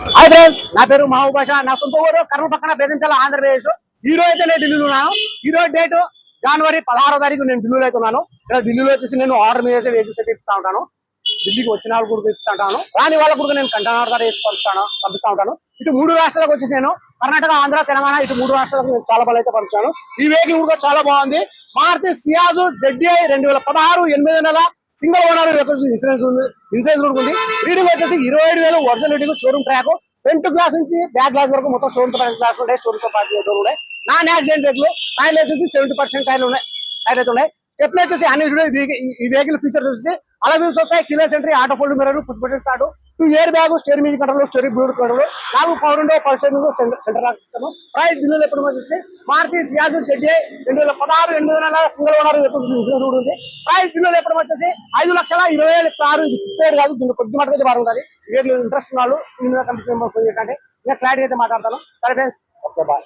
Hi friends నా పేరు మహబూబ్ భాష నా సొంత ఊరు కర్నూలు పక్కన బెదంతల ఆంధ్రప్రదేశ్. ఈ రోజు అయితే నేను ఢిల్లీలో ఉన్నాను. ఈ రోజు డేట్ జనవరి పదహారో తారీఖు నేను ఢిల్లీలో అయితే ఉన్నాను. ఇక్కడ ఢిల్లీలో వచ్చేసి నేను ఆర్డర్ మీద అయితే వెహికల్స్ అయితే ఇస్తా ఉంటాను. ఢిల్లీకి వచ్చిన వాళ్ళు కూడా ఇస్తా ఉంటాను. రాని వాళ్ళకు కూడా నేను కంటైనర్ ద్వారా వేసి పంపిస్తాను పంపిస్తా ఉంటాను. ఇటు మూడు రాష్ట్రాలకు వచ్చేసి నేను కర్ణాటక ఆంధ్ర తెలంగాణ ఇటు మూడు రాష్ట్రాలకు నేను చాలా బలం అయితే పంపిస్తాను ఈ వెహికల్ కూడా చాలా బాగుంది. మారుతి సియాజు జెడ్డీఐ రెండు వేల పదహారు ఎనిమిది నెల సింగిల్ ఓనర్ ఇన్సూరెన్స్ ఉంది ఇన్సూరెన్స్ కూడా ఉంది. రీడింగ్ వచ్చేసి ఇరవై ఏడు వేలు original reading showroom track front glass నుంచి బ్యాక్ గ్లాస్ వరకు మొత్తం షోరూమ్తో గ్లాస్ ఉంటాయి షోరూమ్తో పాటు డోర్ ఉన్నాయి నాన్ యాక్సిడెంట్ రేట్లు టైర్లు వచ్చేసి సెవెంటీ పర్సెంట్ టైర్లు ఉన్నాయి టైర్లు అయితే ఉన్నాయి. స్టెప్లు వచ్చేసి అన్ని ఈ- వెహికల్ ఫీచర్స్ వచ్చేసి అలా వీల్స్ వస్తాయి keyless entry auto fold mirror push button start two airbag steering మీద కంట్రోల్ స్టోరీ బ్లూడ్ కంట్రోల్ నాలుగు పవర్ ఉండే పల్సర్ సెంటర్ రాస్తాము ప్రైస్ బిల్లులు ఎప్పుడు వచ్చేసి మారుతి సియాజు జెడ్ఏ రెండు వేల పదహారు రెండు నెలల సింగిల్ ఓనర్ ఇన్సూరెన్స్ కూడా ఉంది ప్రైస్ బిల్లులు ఎప్పుడు వచ్చేసి ఐదు లక్షల ఇరవై వేల ఆరు ఇది కాదు దీన్ని కొద్ది మటుకు అయితే బాగుంటుంది. వీళ్ళు ఇంట్రెస్ట్ ఉన్న కంపెనీ దీని ఇంకా క్లారిటీ అయితే మాట్లాడతాను. సరే ఫ్రెండ్స్ ఓకే బాయ్